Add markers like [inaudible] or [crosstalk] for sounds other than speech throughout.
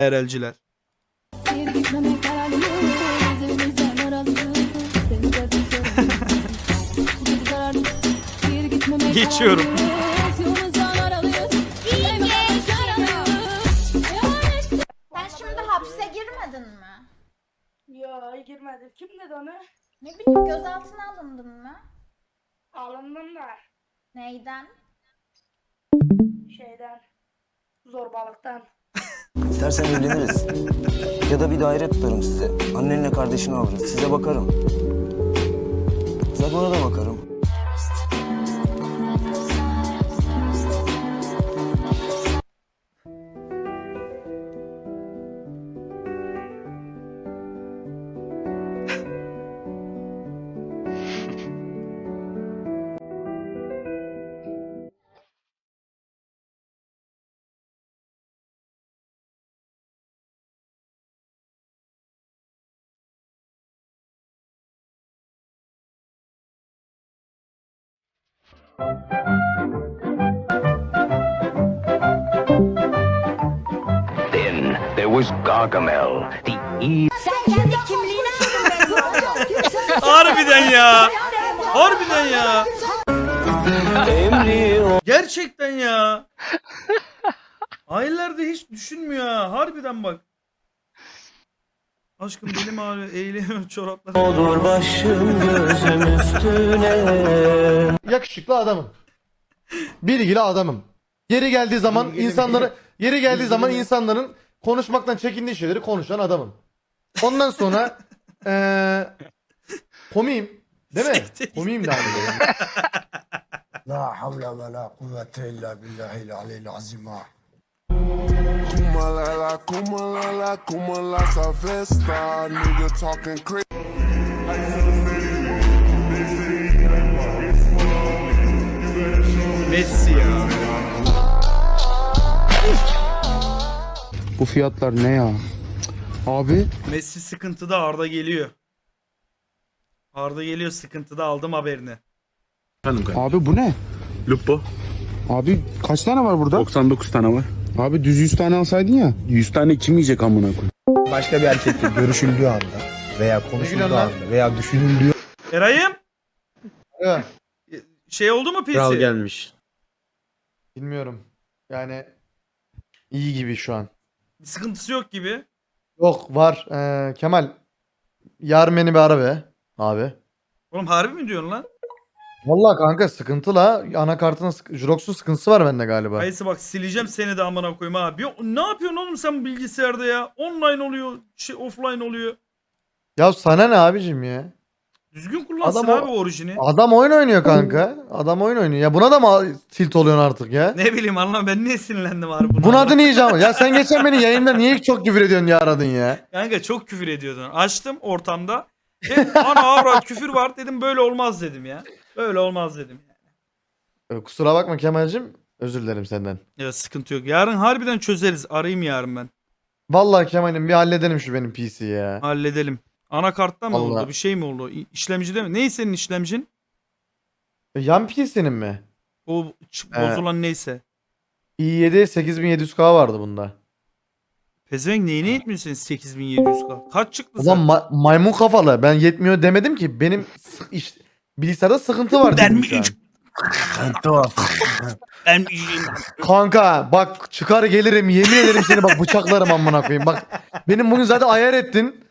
Erelciler. [laughs] Geçiyorum. Sen şimdi hapse girmedin mi? Yo girmedim. Kim dedi onu? Ne bileyim gözaltına alındın mı? Alındım da Neyden? şeyden zorbalıktan. İstersen evleniriz. Ya da bir daire tutarım size. Annenle kardeşini alırım. Size bakarım. Zagon'a da bakarım. Then there was Gargamel, the evil. Harbiden ya. Harbiden ya. Gerçekten ya. [laughs] Aylarda hiç düşünmüyor ha. Harbiden bak. Aşkım benim ağrı eğiliyor çoraplar. Olur başım gözüm üstüne. Yakışıklı adamım. Bilgili adamım. Yeri geldiği zaman Bilgili, insanları yeri geldiği zaman insanların konuşmaktan çekindiği şeyleri konuşan adamım. Ondan sonra [laughs] eee komiyim. Değil mi? komiyim de aynı La havle ve la kuvvete illa billahil azim Kuma la la, kuma la la, kuma la sa festa. Nigga talking crazy. Messi ya. Bu fiyatlar ne ya? Abi Messi sıkıntıda Arda geliyor. Arda geliyor sıkıntıda aldım haberini. abi bu ne? Lupo. Abi kaç tane var burada? 99 tane var. Abi düz 100 tane alsaydın ya. 100 tane kim yiyecek amına koyayım? Başka bir erkekle [laughs] görüşüldüğü anda veya konuşulduğu anda veya düşünüldüğü Eray'ım Evet, şey oldu mu PC? gelmiş. Bilmiyorum. Yani iyi gibi şu an. Bir sıkıntısı yok gibi. Yok var. Eee, Kemal yarın beni bir ara be abi. Oğlum harbi mi diyorsun lan? Vallahi kanka sıkıntı la. Anakartının sık- sıkıntısı var bende galiba. Kayısı bak sileceğim seni de amına koyayım ha. Bir, ne yapıyorsun oğlum sen bilgisayarda ya? Online oluyor, şey offline oluyor. Ya sana ne abicim ya? Düzgün kullansın Adam o- abi orijini. Adam oyun oynuyor kanka. Adam oyun oynuyor. Ya buna da mı tilt oluyorsun artık ya? Ne bileyim anlam ben niye sinirlendim abi buna. Bunun adını yiyeceğim. Ya sen geçen beni yayında niye çok küfür ediyorsun ya aradın ya? Kanka çok küfür ediyordun. Açtım ortamda. Dedim, ana avrat küfür var dedim böyle olmaz dedim ya. Böyle olmaz dedim. Ee, Kusura bakma Kemal'cim. Özür dilerim senden. Ya sıkıntı yok. Yarın harbiden çözeriz. Arayayım yarın ben. Vallahi Kemal'im bir halledelim şu benim PC'yi ya. Halledelim. Anakartta mı Vallahi. oldu? Bir şey mi oldu? İ- İşlemcide mi? Neyse senin işlemcin? E, Yan PC'nin mi? O ç- Ee, bozulan neyse. i7 8700K vardı bunda. Pezevenk neyine yetmiyor senin 8700K? Kaç çıktı Ulan sen? ma- maymun kafalı. Ben yetmiyor demedim ki. Benim sı- iş bilgisayarda sıkıntı var Ben mi- şu an. [laughs] Ben Kanka bak çıkar gelirim yemin ederim seni bak bıçaklarım amına koyayım. Bak benim bugün zaten ayar ettin.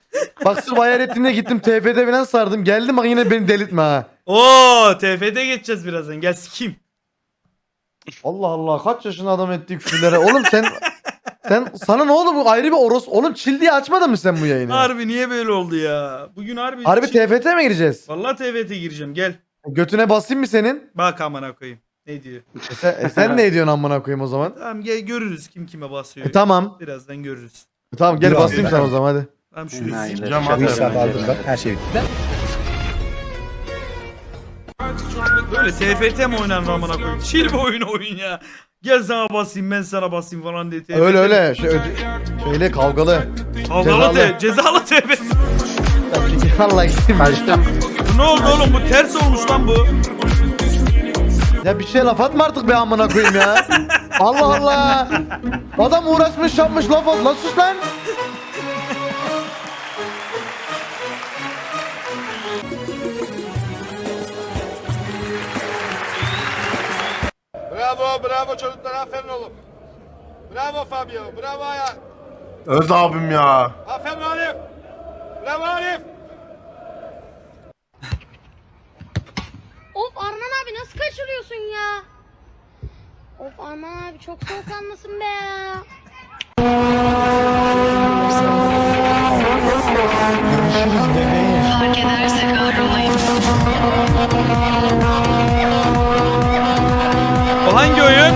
Bak sırf ayar ettin diye gittim TF'de falan sardım. Geldim bak yine beni delirtme ha. Oo, TFT geçeceğiz birazdan. Gel sikeyim. Allah Allah kaç yaşında adam ettiği küfürlere. Oğlum sen sen sana ne oldu bu ayrı bir oros. Oğlum çil diye açmadın mı sen bu yayını? Harbi niye böyle oldu ya? Bugün harbi Harbi TFT mi gireceğiz? Vallahi TFT gireceğim. Gel. Götüne basayım mı senin? Bak amına koyayım. Ne diyor? E sen, e sen ne ediyorsun amına koyayım o zaman? Tamam gel görürüz kim kime basıyor. E tamam. Birazdan görürüz. E tamam gel basayım sen o zaman hadi. Tamam şurayı sileyim. her şey bitti. Böyle TFT mi oynanır amına koyayım? Çil bir oyun oyun ya. Gel sana basayım ben sana basayım falan diye. Öyle öyle. Şey, öde- şeyle kavgalı. Kavgalı te- cezalı TFT. Allah gitsin. Bu ne oldu oğlum bu ters olmuş lan bu. Ya bir şey laf atma artık be amına koyayım ya. [laughs] Allah Allah. Adam uğraşmış yapmış laf at. Lan sus lan. Bravo bravo çocuklar aferin oğlum. Bravo Fabio bravo Aya. Öz abim ya. Aferin Arif. Bravo Arif. Of Arman abi nasıl kaçırıyorsun ya? Of Arman abi çok soğukkanlısın be ya. O hangi oyun?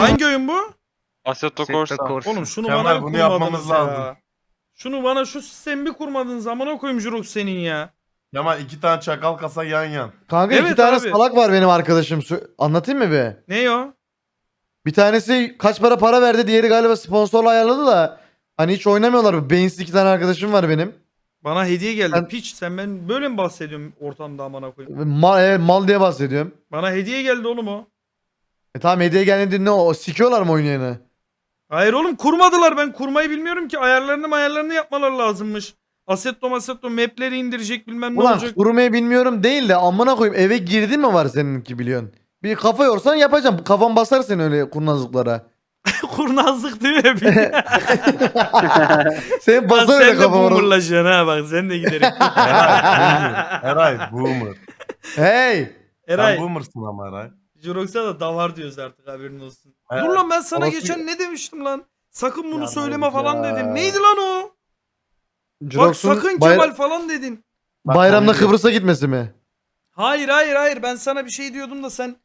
Hangi oyun bu? Assetto Corsa. Oğlum şunu Kemal, bana bunu yapmamız ya. lazım. Şunu bana şu sistemi bir kurmadın zamana koyayım Jurok senin ya. Yama iki tane çakal kasa yan yan. Kanka iki Evet tane abi. salak var benim arkadaşım. Sö- Anlatayım mı bir? Ne o? Bir tanesi kaç para para verdi. Diğeri galiba sponsorla ayarladı da. Hani hiç oynamıyorlar. Beyinsiz iki tane arkadaşım var benim. Bana hediye geldi. Ben- Piç sen ben böyle mi bahsediyorum ortamda amına koyayım? Mal, evet, mal diye bahsediyorum. Bana hediye geldi oğlum o. E tamam hediye geldi ne o? Sikiyorlar mı oynayanı? Hayır oğlum kurmadılar. Ben kurmayı bilmiyorum ki. Ayarlarını ayarlarını yapmaları lazımmış. Assetto masetto mapleri indirecek bilmem ne Ulan olacak. kurmayı bilmiyorum değil de amına koyayım eve girdi mi var seninki biliyorsun. Bir kafa yorsan yapacağım. Kafan basar seni öyle kurnazlıklara. Kurnazlık değil mi? Senin Lan basar öyle sen de kafa orası. boomerlaşıyorsun ha bak sen de giderim. [laughs] Eray boomer. Hey! Eray. Sen boomersın ama Eray. Jurox'a da davar diyoruz artık haberin olsun. Evet. Dur lan ben sana Orası- geçen ne demiştim lan? Sakın bunu Ya söyleme Malik falan ya. dedin. Neydi lan o? Bak sakın bay- Kemal falan dedin. Bak, bayramda. Kıbrıs'a gitmesi mi? Hayır hayır hayır ben sana bir şey diyordum da sen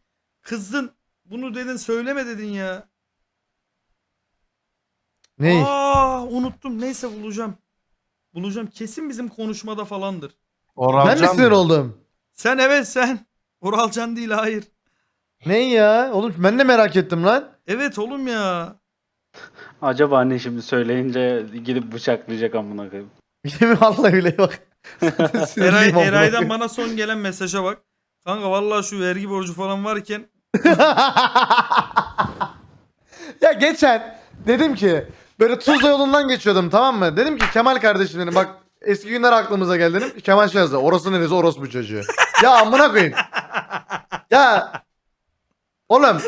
kızdın. Bunu dedin söyleme dedin ya. Ney? Aa unuttum neyse bulacağım. Bulacağım kesin bizim konuşmada falandır. Orhan ben mi sinir oldum? Sen evet sen. Oralcan değil hayır. Ney ya? Oğlum ben de merak ettim lan. Evet oğlum ya. Acaba anne şimdi söyleyince gidip bıçaklayacak amına koyayım. Yemin [laughs] Allah bile bak. [laughs] Eray, Eray'dan bana son gelen mesaja bak. Kanka vallahi şu vergi borcu falan varken [laughs] ya geçen dedim ki böyle Tuzla yolundan geçiyordum tamam mı? Dedim ki Kemal kardeşim dedim bak eski günler aklımıza geldi dedim. Kemal şey yazdı. Orası neresi orospu çocuğu. ya amına koyayım. Ya oğlum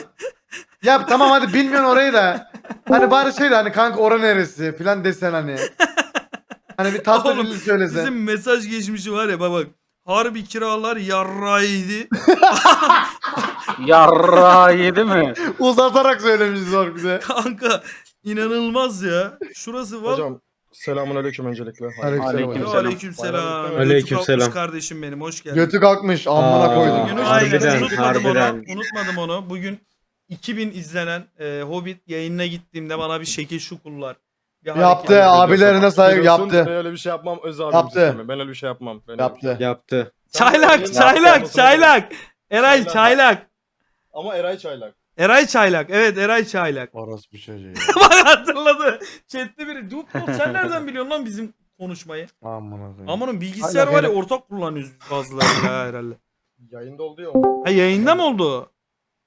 ya tamam hadi bilmiyorsun orayı da hani bari şey de hani kanka ora neresi filan desen hani. Hani bir tatlı Oğlum, dilli söylesen. bizim mesaj geçmişi var ya bak bak. Harbi kiralar yarraydı. Yarra yedi mi? Uzatarak söylemişiz bak bize. Kanka inanılmaz ya. Şurası var. Hocam selamun aleyküm öncelikle. Aleykümselam. Aleyküm. Aleykümselam. Aleyküm Aleykümselam. selam. kardeşim benim hoş geldin. Götü kalkmış amına koydum. Bugün Harbiden, unutmadım harbiden. onu. Unutmadım onu. Bugün 2000 izlenen e, Hobbit yayınına gittiğimde bana bir şekil şu kullar. Bir Yaptı abilerine saygı Biliyorsun, yaptı. Ben öyle bir şey yapmam öz abim Yaptı. sistemi. Ben öyle bir şey yapmam. Ben öyle bir şey- Yaptı. Yaptı. Çaylak, çaylak, çaylak. Eray Çaylak. çaylak. Ama Eray Çaylak. Eray çaylak. Evet Eray çaylak. [laughs] Orospu çocuğu. [laughs] Bak hatırladı. Chat'te biri. Duplo sen [laughs] nereden biliyorsun lan bizim konuşmayı? Amına koyayım. Amanın bilgisayar var ya ortak kullanıyoruz biz bazıları ya herhalde. Yayında oldu ya. o. Ha yayında mı oldu?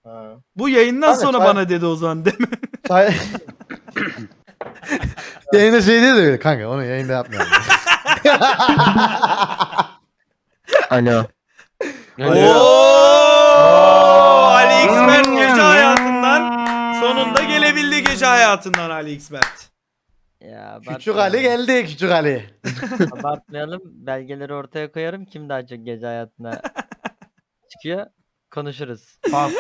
Ha. Bu yayından Kanka, sonra çay- bana dedi o zaman değil mi? Say- yayında şey de böyle. Kanka onu yayında yapmayalım. Alo. Oo! Hayatından Ali Xmert. Ya küçük Ali geldi küçük Ali. [laughs] Abartmayalım. Belgeleri ortaya koyarım. Kim daha çok gece hayatına çıkıyor. Konuşuruz. Pas.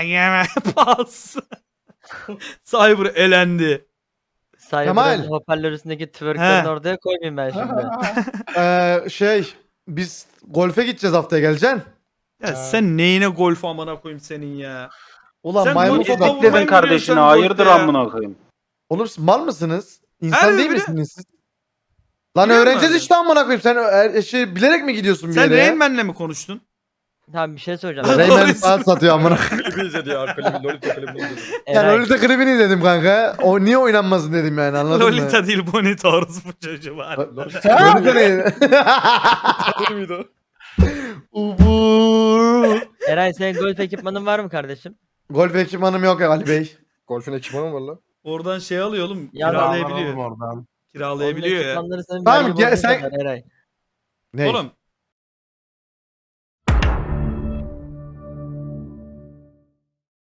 Egemen [laughs] pas. Cyber elendi. Kemal. Cyber'ın hoparlör üstündeki twerklerini He. ortaya koymayayım ben şimdi. [laughs] Ee, şey biz golfe gideceğiz haftaya geleceksin. Ya sen neyine golf amına koyayım senin ya. Ulan Sen maymun golfe sokak. vurmayı Dedin kardeşine biliyorsan hayırdır ya. amına koyayım. Oğlum siz mal mısınız? İnsan Harbi değil bile- misiniz siz? Lan Biliyor musun öğreneceğiz abi? işte amına koyayım. Sen e, şey, bilerek mi gidiyorsun bir Sen yere? Rain Man'le mi konuştun? Tamam bir şey soracağım. Lan Rayman Doğru. saat satıyor amına. Klibi izledi ya. Klibi, Lolita klibini izledi. Yani Eray, Lolita klibini dedim kanka. O niye oynanmasın dedim yani anladın mı? Lolita değil Bonita orospu çocuğu var. Lolita neydi? Değil miydi o? Ubur Eray senin golf ekipmanın var mı kardeşim? Golf ekipmanım yok ya Ali Bey. Golfün ekipmanı mı var lan? Oradan şey alıyor oğlum. Ya kiralayabiliyor. Oradan. Kiralayabiliyor ya. Tamam, gel- sen-. Ne? Oğlum